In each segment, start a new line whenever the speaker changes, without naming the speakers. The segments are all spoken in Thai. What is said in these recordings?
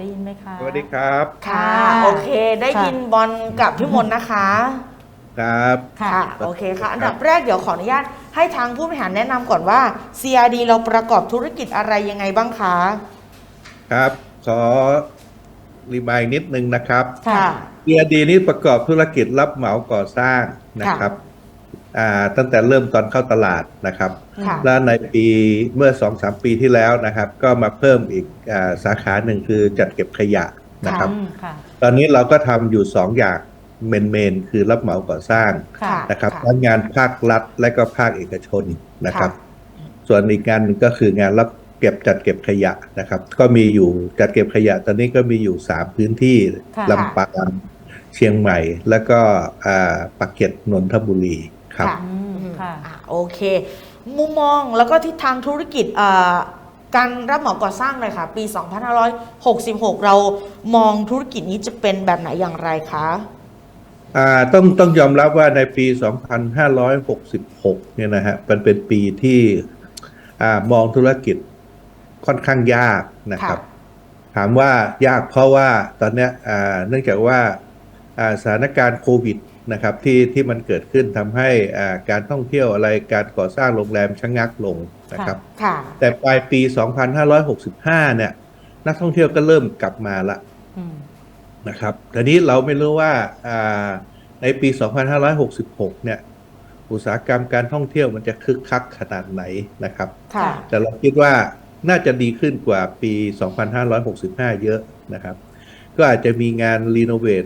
ได้ยินไหมคะ
สวัสดีครับ
ค่ะ
ค่ะ
โอเค ได้
ค่ะ
ยินบอลกับพี่มนต์นะคะ
ครับ
ค่ะ
ค่ะ โอเคค่ะ อันดับแรกเดี๋ยวขออนุญาตให้ทางผู้บริหารแนะนำก่อนว่า CRD เราประกอบธุรกิจอะไรยังไงบ้างคะ
ครับ ขอรีมายนิดนึงนะครับ
ค่ะ
เ r ดีนี้ประกอบธุรกิจรับเหมาก่อสร้างนะครับอ่า ตั้งแต่เริ่มตอนเข้าตลาดนะครับ
ค่ะ
แล้วในปีเมื่อสองสามปีที่แล้วนะครับ ก็มาเพิ่มอีกอาสาขาหนึ่งคือจัดเก็บขยะนะครับ
อืมค่ะ
ตอนนี้เราก็ทำอยู่สองอย่างเมนเมนๆคือรับเหมาก่อสร้าง
ค่ะ
นะครับ
ค่ะ
ทั้งงานภาครัฐและก็ภาคเอกชนนะครับ
ค่ะ
ส่วนอีกงานหนึ่งก็คืองานรับเก็บจัดเก็บขยะนะครับ ก็มีอยู่จัดเก็บขยะ ตอนนี้ก็มีอยู่สามพื้นที่
ค่ะ
ลำปางเชียงใหม่ แล้วก็อ่าปากเกร็ดนนทบุรี ครับ
ค่ะ
อืมค่ะ
อะโอเค มุมมองแล้วก็ทิศทางธุรกิจเอ่อการรับเหมาก่อสร้างเลยค่ะ ปี 2566 เรามองธุรกิจนี้จะเป็นแบบไหนอย่างไรคะ
อ่าต้องต้องยอมรับว่าในปี 2566 เนี่ยนะฮะมันเป็นปีที่อ่ามองธุรกิจค่อนข้างยากนะครับ ถามว่ายากเพราะว่าตอนเนี้ยอ่าเนื่องจากว่าอ่าสถานการณ์โควิด นะครับที่ที่มันเกิดขึ้นทำให้อ่าการท่องเที่ยวอะไรการก่อสร้างโรงแรมชะงักลงนะครับ
ค่ะ
แต่ปลายปี 2565 เนี่ย นักท่องเที่ยวก็เริ่มกลับมาละ
อืม
นะครับทีนี้เราไม่รู้ว่าอ่าในปี 2566 เนี่ย อุตสาหกรรมการท่องเที่ยวมันจะคึกคักขนาดไหนนะครับ
ค่ะ
แต่เราคิดว่าน่าจะดีขึ้นกว่าปี 2565 เยอะนะครับ ก็อาจจะมีงานรีโนเวท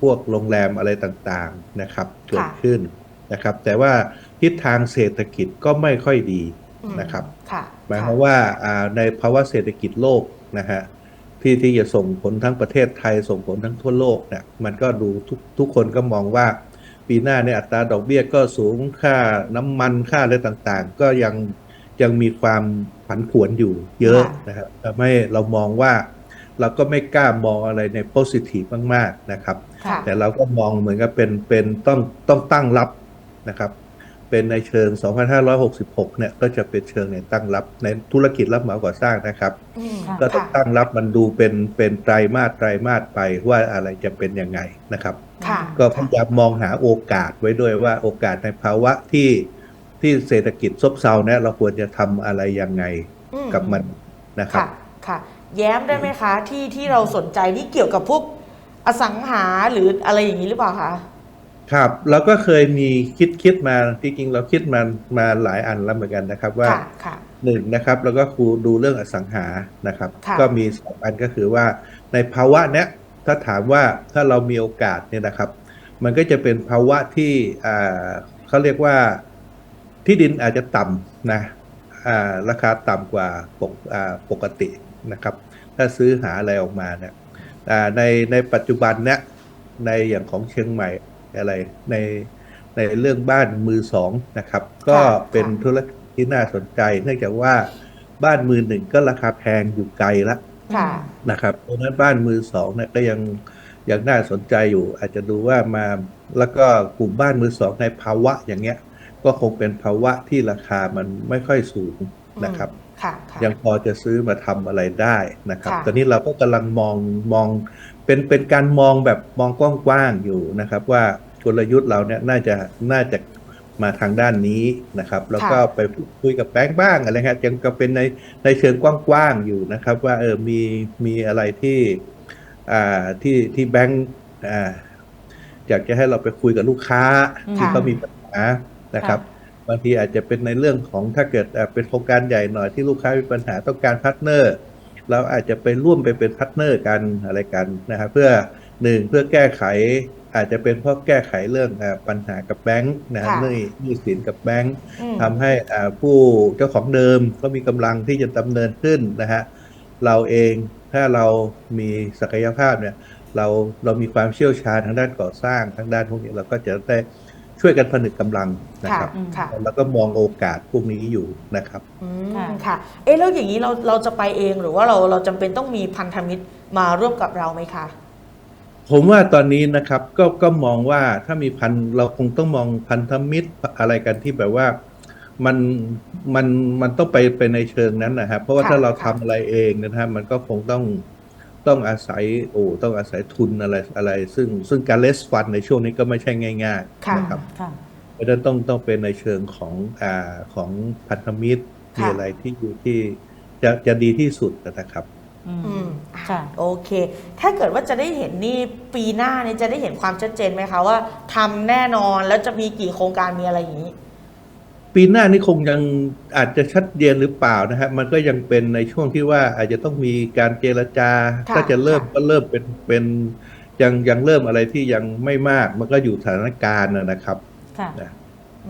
พวกโรงแรมอะไรต่างๆนะครับเกิดขึ้นนะครับ แต่ว่าทิศทางเศรษฐกิจก็ไม่ค่อยดี
อืม
นะครับ
ค่ะ
หมายความว่าอ่าในภาวะเศรษฐกิจโลกนะฮะที่ที่จะส่งผลทั้งประเทศไทยส่งผลทั้งทั่วโลกเนี่ยมันก็ดูทุกทุกคนก็มองว่า ปีหน้าเนี่ยอัตราดอกเบี้ยก็สูงค่าน้ำมันค่าอะไรต่างๆ ก็ยังยังมีความผันผวนอยู่เยอะ
ค่ะ
นะครับทำให้เรามองว่า เราก็ไม่กล้ามองอะไรในโพซิทีฟมากๆนะครับ
ค่ะ
แต่เราก็มองเหมือนกับเป็นเป็นต้องต้องตั้งรับนะครับ เป็นในเชิง 2566 เนี่ยก็จะเป็นเชิงในตั้งรับในธุรกิจรับเหมาก่อสร้างนะครับ
อืม
ค่ะ
ก็ต้อง
ค่ะ
ตั้งรับมันดูเป็นเป็นไตรมาสไตรมาสไปว่าอะไรจะเป็นยังไงนะครับ
ค่ะ
ก็พยายามมองหาโอกาสไว้ด้วยว่าโอกาสในภาวะที่ที่เศรษฐกิจซบเซาเนี่ยเราควรจะทำอะไรยังไง
อืม
กับมันนะครับ
ค่ะค่ะ แย้มได้ไหมคะ ที่ที่เราสนใจนี่เกี่ยวกับพวกอสังหาหรืออะไรอย่างนี้หรือเปล่าคะ
ครับเราก็เคยมีคิดคิดมาจริงๆเราคิดมามาหลายอันแล้วเหมือนกันนะครับว่า
ค่ะค่ะ
หนึ่งนะครับ แล้วก็ครูดูเรื่องอสังหานะครับ
ค่ะ
ก็มีสองอันก็คือว่าในภาวะเนี้ยถ้าถามว่าถ้าเรามีโอกาสเนี่ยนะครับ มันก็จะเป็นภาวะที่อ่าเขาเรียกว่าที่ดินอาจจะต่ำนะอ่าราคาต่ำกว่าปกอ่าปกติ นะครับ ถ้าซื้อหาอะไรออกมาเนี่ยอ่าในในปัจจุบันเนี้ยในอย่างของเชียงใหม่อะไรในในเรื่องบ้านมือสองนะครับ ก็
ค่ะ
เป็น
ค่ะ
ธุรกิจที่น่าสนใจ เนื่องจากว่าบ้านมือหนึ่งก็ราคาแพงอยู่ไกลละ
ค่ะ
นะครับเพราะฉะนั้นบ้านมือสองเนี่ยก็ยังยังน่าสนใจอยู่ อาจจะดูว่ามาแล้วก็กลุ่มบ้านมือสองในภาวะอย่างเงี้ย ก็คงเป็นภาวะที่ราคามันไม่ค่อยสูงนะครับ
ค่ะค่ะ
ยังพอจะซื้อมาทำอะไรได้นะครับ
ค่ะ
ตอนนี้เราก็กำลังมองมองเป็นเป็นการมองแบบมองกว้างๆอยู่นะครับ ว่ากลยุทธ์เราเนี่ยน่าจะน่าจะมาทางด้านนี้นะครับ แล้วก็ไปพูดคุยกับแบงค์บ้างอะไรครับยังก็เป็นในในเชิงกว้างๆอยู่นะครับ ว่าเออมีมีอะไรที่อ่าที่ที่แบงค์อ่าอยากจะให้เราไปคุยกับลูกค้าที่
ค่ะ
เขามีปัญหานะครับ บางทีอาจจะเป็นในเรื่องของถ้าเกิดเอ่อเป็นโครงการใหญ่หน่อยที่ลูกค้ามีปัญหาต้องการพาร์ทเนอร์เราอาจจะไปร่วมไปเป็นพาร์ทเนอร์กันอะไรกันนะครับเพื่อหนึ่งเพื่อแก้ไขอาจจะเป็นเพราะแก้ไขเรื่องเอ่อปัญหากับแบงค์นะ
ค่ะ
หนี้หนี้สินกับแบงค์
อืม
ทำให้อ่าผู้เจ้าของเดิมก็มีกำลังที่จะดำเนินขึ้นนะฮะเราเองถ้าเรามีศักยภาพเนี่ยเราเรามีความเชี่ยวชาญทางด้านก่อสร้างทางด้านพวกนี้เราก็จะได้ ช่วยกันผนึกกำลังนะ
ค่ะ
ครับ
ค่ะ
แล้วก็มองโอกาสพวกนี้อยู่นะครับ
อืม
ค่ะ
ค่ะ เอ๊ะแล้วอย่างนี้เราเราจะไปเองหรือว่าเราเราจำเป็นต้องมีพันธมิตรมาร่วมกับเราไหมคะ
ผมว่าตอนนี้นะครับก็ก็มองว่าถ้ามีพันเราคงต้องมองพันธมิตรอะไรกันที่แบบว่ามันมันมันต้องไปไปในเชิงนั้นนะครับเพราะว่า
ค่ะ
ถ้าเรา
ค่ะ
ทำอะไรเองนะฮะมันก็คงต้อง ต้องอาศัยโอ้ต้องอาศัยทุนอะไรอะไร ซึ่งซึ่งการเลสฟันในช่วงนี้ก็ไม่ใช่ง่าย
ค่ะ
ๆนะครับ
ค่ะ
เพราะฉะนั้นต้องต้องเป็นในเชิงของอ่าของพันธมิตร
ค่ะ
มีอะไรที่ที่จะจะดีที่สุดนะครับ
อืม
อืม
ค่ะ
โอเค ถ้าเกิดว่าจะได้เห็นนี่ปีหน้านี่จะได้เห็นความชัดเจนไหมคะว่าทำแน่นอนแล้วจะมีกี่โครงการมีอะไรอย่างนี้
ปีหน้านี่คงยังอาจจะชัดเจนหรือเปล่านะฮะมันก็ยังเป็นในช่วงที่ว่าอาจจะต้องมีการเจรจา
ค่ะ
ถ้าจะเริ่ม
ค่ะ
ก็เริ่มเป็นเป็นยังยังเริ่มอะไรที่ยังไม่มาก มันก็อยู่สถานการณ์นะนะครับ
ค่ะ
นะ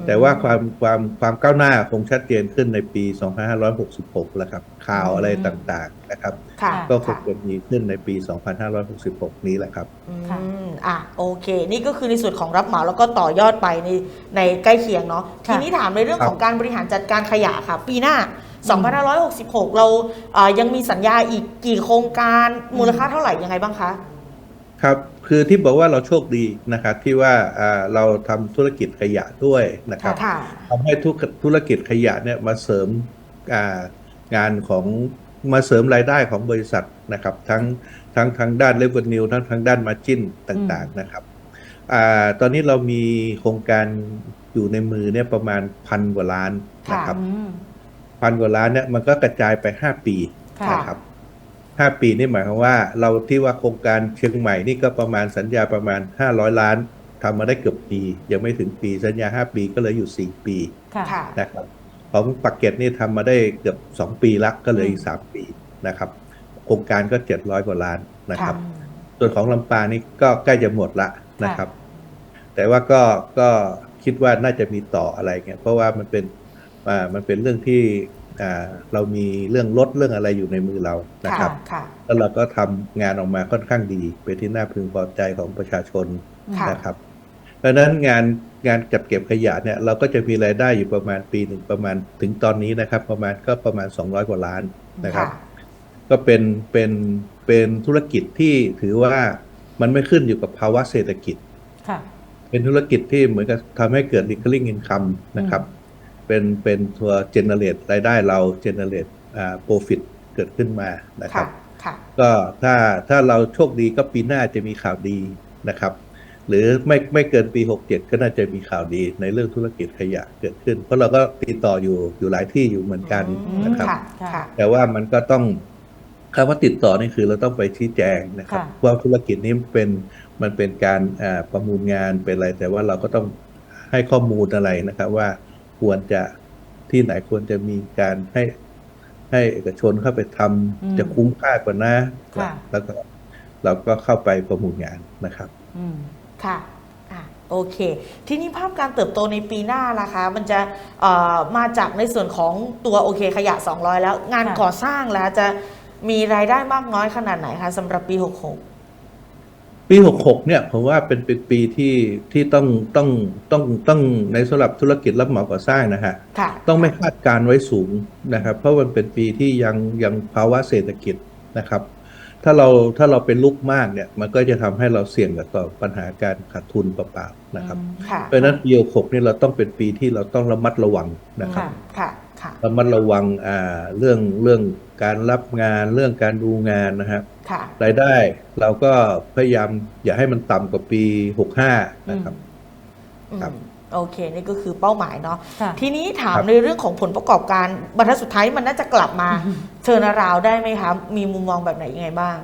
แต่ว่าความความความก้าวหน้าคงชัดเจนขึ้นในปี 2566 แล้วครับ ข่าวอะไรต่างๆนะครับ
ค่ะ
ก็คง
ค่ะ
จะมีขึ้นในปี 2566 นี้แหละครับ
อื
ค่ะ
ม อะโอเค นี่ก็คือในส่วนของรับเหมาแล้วก็ต่อยอดไปในในใกล้เคียงเนาะ
ค่ะ
ทีนี้ถามในเรื่อง
ครับ
ของการบริหารจัดการขยะค่ะ ปีหน้า 2566 เราเอ่อยังมีสัญญาอีกกี่โครงการมูลค่าเท่าไหร่ยังไงบ้างคะ
ครับคือที่บอกว่าเราโชคดีนะครับที่ว่าอ่าเราทำธุรกิจขยะด้วยนะครับ
ค่ะ
ทำให้ธุรธุรกิจขยะเนี่ยมาเสริมอ่างานของมาเสริมรายได้ของบริษัทนะครับ ทั้ง ทั้งทางด้านเลเวนิวทั้งทางด้านมาจินต่างๆนะครับอาตอนนี้เรามีโครงการอยู่ในมือเนี่ยประมาณพันกว่าล้านนะครับ
อืม
พันกว่าล้านเนี่ยมันก็กระจายไปห้าปี
ค่ะ
นะครับห้าปีนี่หมายความว่า เราที่ว่าโครงการเชียงใหม่นี่ก็ประมาณสัญญาประมาณห้าร้อยล้านทำมาได้เกือบปี ยังไม่ถึงปีสัญญาห้าปีก็เหลืออยู่สี่ปี
ค่ะ
ค่ะ
นะครับของปักเก็ตนี่ทำมาได้เกือบสองปีละก็เหลืออีกสามปีนะครับโคร งการก็เจ็ดร้อยกว่าล้านนะครับ ส่วนของลำปางนี่ก็ใกล้จะหมดละนะครับ แต่ว่าก็ก็คิดว่าน่าจะมีต่ออะไรเงี้ยเพราะว่ามันเป็นอ่ามันเป็นเรื่องที่อ่าเรามีเรื่องลดเรื่องอะไรอยู่ในมือเรานะครับ
ค่ะ
แล้วเราก็ทำงานออกมาค่อนข้างดีเป็นที่น่าพึงพอใจของประชาชน
ค่ะ
นะครับเพราะฉะนั้นงานงานจัดเก็บขยะเนี่ยเราก็จะมีรายได้อยู่ประมาณปีหนึ่งประมาณถึงตอนนี้นะครับ ประมาณก็ประมาณ 200 กว่าล้านนะครับ ก็เป็นเป็นเป็นธุรกิจที่ถือว่ามันไม่ขึ้นอยู่กับภาวะเศรษฐกิจ
ค่ะ
เป็นธุรกิจที่เหมือนกับทำให้เกิด recurring income นะครับ เป็นเป็นตัว generate รายได้เรา generate อ่า profit เกิดขึ้นมานะค
ค่ะ
รับ
ค่ะ
ก็ถ้าถ้าเราโชคดีก็ปีหน้าจะมีข่าวดีนะครับ หรือไม่ไม่เกินปี 67 ก็น่าจะมีข่าวดีในเรื่องธุรกิจขยะเกิดขึ้น เพราะเราก็ติดต่ออยู่อยู่หลายที่อยู่เหมือนกัน
อืม
นะครับ
ค่ะค่ะ
แต่ว่ามันก็ต้อง คำว่าติดต่อนี่คือเราต้องไปชี้แจงนะครับ
ค่ะ
ว่าธุรกิจนี้เป็นมันเป็นการอ่าประมูลงานเป็นอะไร แต่ว่าเราก็ต้องให้ข้อมูลอะไรนะครับ ว่าควรจะที่ไหนควรจะมีการให้ให้เอกชนเข้าไปทำ
อืม
จะคุ้มค่ากว่านะ
ค่ะ
แล้วก็เราก็เข้าไปประมูลงานนะครับ
อืม
ค่ะอะโอเค ทีนี้ภาพการเติบโตในปีหน้าล่ะคะ มันจะเอ่อมาจากในส่วนของตัวโอเคขยะ 200 แล้ว งาน
ค่ะ
ก่อสร้างแล้วจะ มีรายได้มากน้อยขนาดไหนคะสำหรับปี 66
ปี 66 เนี่ยผมว่าเป็นเป็นปีที่ที่ต้องต้องต้องต้องในสำหรับธุรกิจรับเหมาก่อสร้างนะฮะ
ค่ะ
ต้องไม่คาดการณ์ไว้สูงนะครับ เพราะมันเป็นปีที่ยังยังภาวะเศรษฐกิจนะครับ ถ้าเราถ้าเราเป็นลุกมากเนี่ย มันก็จะทำให้เราเสี่ยงกับต่อปัญหาการขาดทุนเปล่าๆนะครับ
ค่ะ
เพราะฉะนั้นปี 66นี่เราต้องเป็นปีที่เราต้องระมัดระวังนะครับ
ค่ะ
ค่ะค่ะ
ระมัดระวังอ่าเรื่องเรื่องการรับงานเรื่องการดูงานนะครับ
ค่ะ
รายได้เราก็พยายามอย่าให้มันต่ำกว่าปี65นะครับ
อืม
ครับ
โอเค นี่ก็คือเป้าหมายเนาะ
ค่ะ
ทีนี้ถาม
ครับ
ในเรื่องของผลประกอบการบรรทัดสุดท้ายมันน่าจะกลับมาเทิร์นาราวได้ไหมคะ มีมุมมองแบบไหนยังไงบ้าง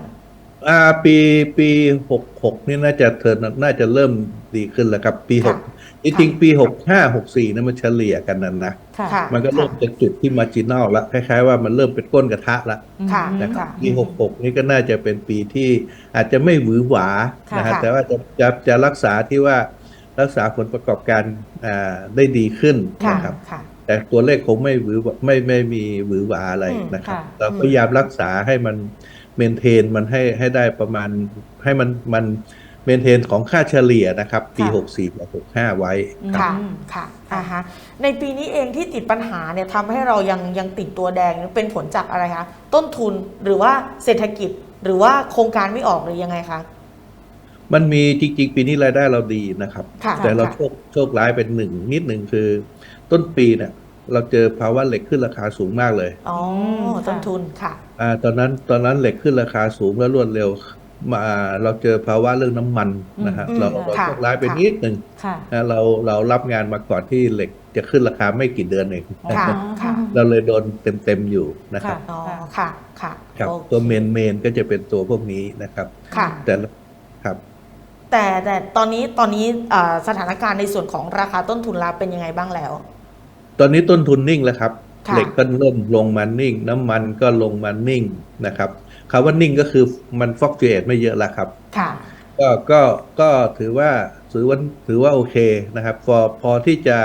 อ่าปีปีหกหกนี่น่าจะเทิร์นน่าจะเริ่มดีขึ้นแล้วครับ ปีห
ค่ะ
ก จริงๆ ปีหกห้าหกสี่นี่มันเฉลี่ยกันนั่นนะ
ค่ะ
ค่ะ
มันก็เริ่มจากจุดที่มาจินอลละคล้ายๆว่ามันเริ่มเป็นก้นกระทะละ
ค่ะ
นะครับ
ค่ะ
ปีหกหกนี่ก็น่าจะเป็นปีที่อาจจะไม่หวือหวา
ค่ะ
นะฮะ
ค่ะ
แต่ว่าจะจะจะรักษาที่ว่ารักษาผลประกอบการอ่าได้ดีขึ้น
ค่ะ
นะครับ
ค่ะ
แต่ตัวเลขคงไม่หวือหวาไม่ไม่มีหวือหวาอะไร
อืม
นะครับ
ค่ะ
เราพยายามรักษาให้มันเมนเทนมันให้ให้ได้ประมาณให้มันมัน เมนเทนของค่าเฉลี่ยนะครับ ปี
ค่ะ
64กับ65 ไว้ครับ
ค่ะค่ะอ่าฮะในปีนี้เองที่ติดปัญหาเนี่ยทำให้เรายังยังติดตัวแดงเนี่ยเป็นผลจากอะไรคะต้นทุนหรือว่าเศรษฐกิจหรือว่าโครงการไม่ออกหรือยังไงคะ
มันมีจริงๆ ปีนี้รายได้เราดีนะครับ
ค่ะ
แต่เรา
ค่ะ
โชคโชคร้ายเป็นหนึ่งนิดหนึ่งคือ ต้นปีเนี่ยเราเจอภาวะเหล็กขึ้นราคาสูงมากเลย
อ๋อ
มค่ะ
ต้นทุนค่ะ
อ่า ตอนนั้น ตอนนั้นเหล็กขึ้นราคาสูงและรวดเร็ว มาเราเจอภาวะเรื่องน้ำมันนะฮะ
อืม
เราเรา
ค่ะ
โชคร้ายไป
ค่ะ
นิดหนึ่ง
ค่ะ
นะเราเรารับงานมาก่อนที่เหล็กจะขึ้นราคาไม่กี่เดือนเอง
ค่ะค่ะ
เราเลยโดนเต็มๆอยู่นะครับ
อ๋อค่ะค่ะ
ครับ
โอเค
ตัวเมนเมนก็จะเป็นตัวพวกนี้นะครับ
ค่ะ
แต่ละครับ
แต่แต่ตอนนี้ตอนนี้อ่าสถานการณ์ในส่วนของราคาต้นทุนลาเป็นยังไงบ้างแล้ว
ตอนนี้ต้นทุนนิ่งแล้วครับ
ค่ะ
เหล็กก็เริ่มลงมานิ่ง น้ำมันก็ลงมานิ่งนะครับ คำว่านิ่งก็คือมันฟอกเ u ตไม่เยอะแล้วครับ
ค่ะ
ก็ก็ก็ถือว่าถือว่าถือว่าโอเคนะครับ พอพอที่จะ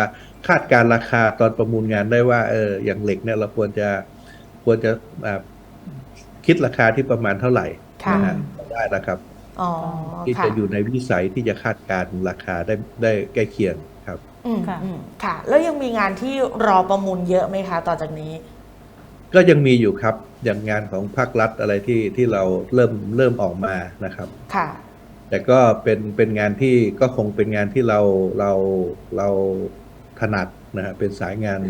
คาดการราคาตอนประมูลงานได้ว่าเอออย่างเหล็กเนี่ยเราควรจะควรจะอ่าคิดราคาที่ประมาณเท่าไหร่
ค่ะ
นะฮะได้แล้วครับ
อ๋อ
ที่
ค่ะ
จะอยู่ในวิสัยที่จะคาดการราคาได้ได้ใกล้เคียงครับ
อืม
ค่ะ
อืมค่ะแล้วยังมีงานที่รอประมูลเยอะไหมคะ ต่อจากนี้
ก็ยังมีอยู่ครับอย่างงานของภาครัฐอะไรที่ที่เราเริ่มเริ่มออกมานะครับ
ค่ะ
แต่ก็เป็นเป็นงานที่ก็คงเป็นงานที่เราเราเราถนัดนะฮะเป็นสายงาน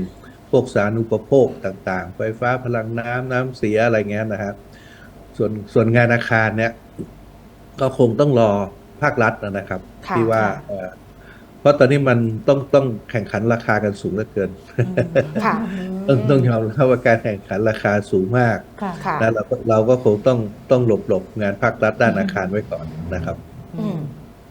พวกสาธารณูปโภคต่างๆ ไฟฟ้าพลังน้ำน้ำเสียอะไรเงี้ยนะฮะส่วนส่วนงานอาคารเนี่ย ก็คงต้องรอภาครัฐนะครับ
ค่ะ
ที่ว่า
ค่ะ
เอ่อเพราะตอนนี้มันต้องต้องแข่งขันราคากันสูงเหลือเกิน
ค่ะ
ต้องต้องยอมรับว่าการแข่งขันราคาสูงมาก
ค่ะ
ค่ะ
นะเราก็เราก็คงต้องต้องหลบหลบงานภาครัฐด้านอาคารไว้ก่อนนะครับ
อืม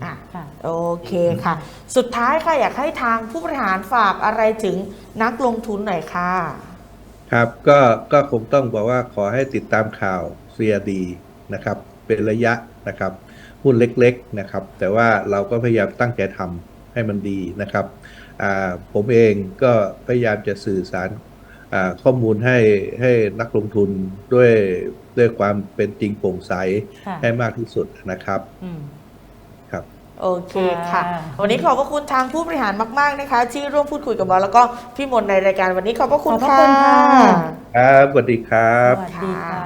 อะ
ค่ะ
โอเคค่ะ สุดท้ายค่ะอยากให้ทางผู้บริหารฝากอะไรถึงนักลงทุนหน่อยค่ะ
ครับก็ก็คงต้องบอกว่าขอให้ติดตามข่าว CRD นะครับ เป็นระยะนะครับหุ้นเล็กๆนะครับ แต่ว่าเราก็พยายามตั้งใจทำ ให้มันดีนะครับอ่าผมเองก็พยายามจะสื่อสารอ่าข้อมูลให้ให้นักลงทุนด้วยด้วยความเป็นจริงโปร่งใส
ค่ะ
ให้มากที่สุดนะครับ
อืม
ครับ
โอเคค่ะ
ค่ะ
วันนี้ขอบพระคุณทางผู้บริหารมาก ๆนะคะ ที่ร่วมพูดคุยกับบอลแล้วก็พี่มนต์ในรายการวันนี้ขอบพระคุณ
ขอบพระ
ค่ะ
คุณค่ะ
ครับสวัสดีครับ
สวัสดีค่ะ